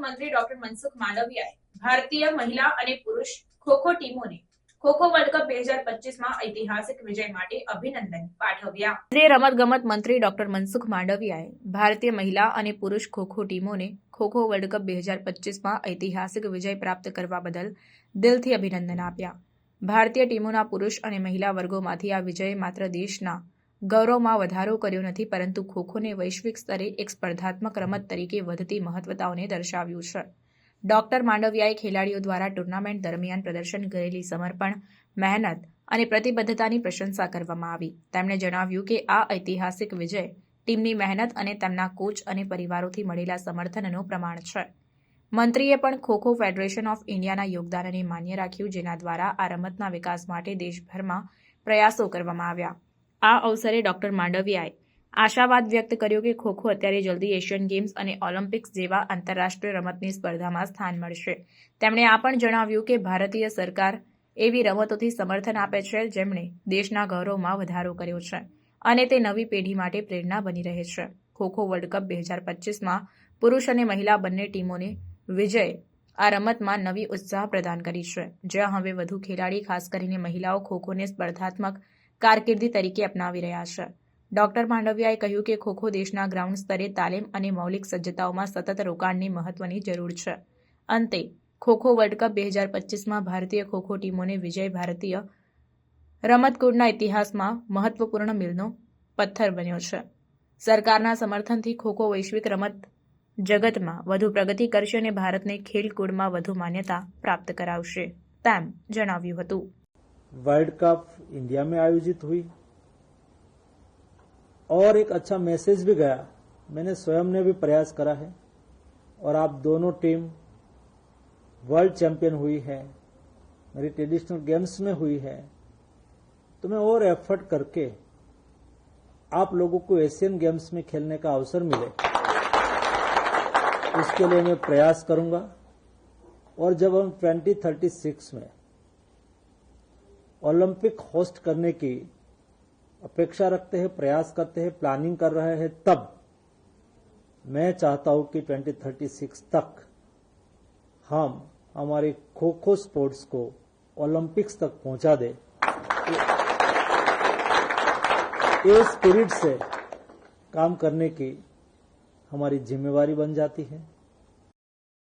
મંત્રી ડોક્ટર મનસુખ માંડવિયાએ ભારતીય મહિલા અને પુરુષ ખોખો ટીમોને khokho world cup khokho world cup બે હજાર પચીસમાં ઐતિહાસિક વિજય પ્રાપ્ત કરવા બદલ દિલથી અભિનંદન આપ્યા. ભારતીય ટીમોના પુરુષ અને મહિલા વર્ગોમાંથી આ વિજય માત્ર દેશના ગૌરવમાં વધારો કર્યો નથી, પરંતુ ખોખોને વૈશ્વિક સ્તરે એક સ્પર્ધાત્મક રમત તરીકે વધતી મહત્વતાઓને દર્શાવ્યું છે. ડોક્ટર માંડવિયાએ ખેલાડીઓ દ્વારા ટુર્નામેન્ટ દરમિયાન પ્રદર્શન કરેલી સમર્પણ, મહેનત અને પ્રતિબદ્ધતાની પ્રશંસા કરવામાં આવી. તેમણે જણાવ્યું કે આ ઐતિહાસિક વિજય ટીમની મહેનત અને તેમના કોચ અને પરિવારોથી મળેલા સમર્થનનું પ્રમાણ છે. મંત્રીએ પણ ખોખો ફેડરેશન ઓફ ઇન્ડિયાના યોગદાનને માન્ય રાખ્યું, જેના દ્વારા આ રમતના વિકાસ માટે દેશભરમાં પ્રયાસો કરવામાં આવ્યા. આ અવસરે ડોક્ટર માંડવિયાએ આશાવાદ વ્યક્ત કર્યો કે ખોખો અત્યારે જલ્દી એશિયન ગેમ્સ અને ઓલિમ્પિક્સ જેવા આંતરરાષ્ટ્રીય રમતની સ્પર્ધામાં સ્થાન મળશે. તેમણે આ પણ જણાવ્યું કે ભારતીય સરકાર એવી રમતોથી સમર્થન આપે છે જેમણે દેશના ગૌરવમાં વધારો કર્યો છે અને તે નવી પેઢી માટે પ્રેરણા બની રહે છે. ખોખો વર્લ્ડ કપ બે હજાર પચીસમાં પુરુષ અને મહિલા બંને ટીમોને વિજય આ રમતમાં નવી ઉત્સાહ પ્રદાન કરી છે. જ્યાં હવે વધુ ખેલાડી, ખાસ કરીને મહિલાઓ ખોખોને સ્પર્ધાત્મક કારકિર્દી તરીકે અપનાવી રહ્યા છે. ડોક્ટર માંડવિયાએ કહ્યું કે ખોખો દેશના ગ્રાઉન્ડ સ્તરે તાલીમ અને મૌલિક સજ્જતાઓમાં સતત રોકાણની મહત્વની જરૂર છે. અંતે, ખોખો વર્લ્ડ કપ બે હજાર પચીસમાં ભારતીય ખોખો ટીમોને વિજય ભારતીય રમતકૂદના ઇતિહાસમાં મહત્વપૂર્ણ મિલનો પથ્થર બન્યો છે. સરકારના સમર્થનથી ખોખો વૈશ્વિક રમત જગતમાં વધુ પ્રગતિ કરશે અને ભારતને ખેલકૂદમાં વધુ માન્યતા પ્રાપ્ત કરાવશે, તેમ જણાવ્યું હતું. वर्ल्ड कप इंडिया में आयोजित हुई। और एक अच्छा मैसेज भी गया। मैंने स्वयं ने भी प्रयास करा है। और आप दोनों टीम वर्ल्ड चैंपियन हुई है। मेरी ट्रेडिशनल गेम्स में हुई है। तो मैं और एफर्ट करके आप लोगों को एशियन गेम्स में खेलने का अवसर मिले। उसके लिए मैं प्रयास करूँगा। और जब हम 2036 में ओलंपिक होस्ट करने की अपेक्षा रखते हैं, प्रयास करते हैं, प्लानिंग कर रहे हैं, तब मैं चाहता हूँ कि 2036 तक हम हमारे खो खो स्पोर्ट्स को ओलंपिक्स तक पहुँचा दे। ये स्पिरिट से काम करने की हमारी जिम्मेवारी बन जाती है।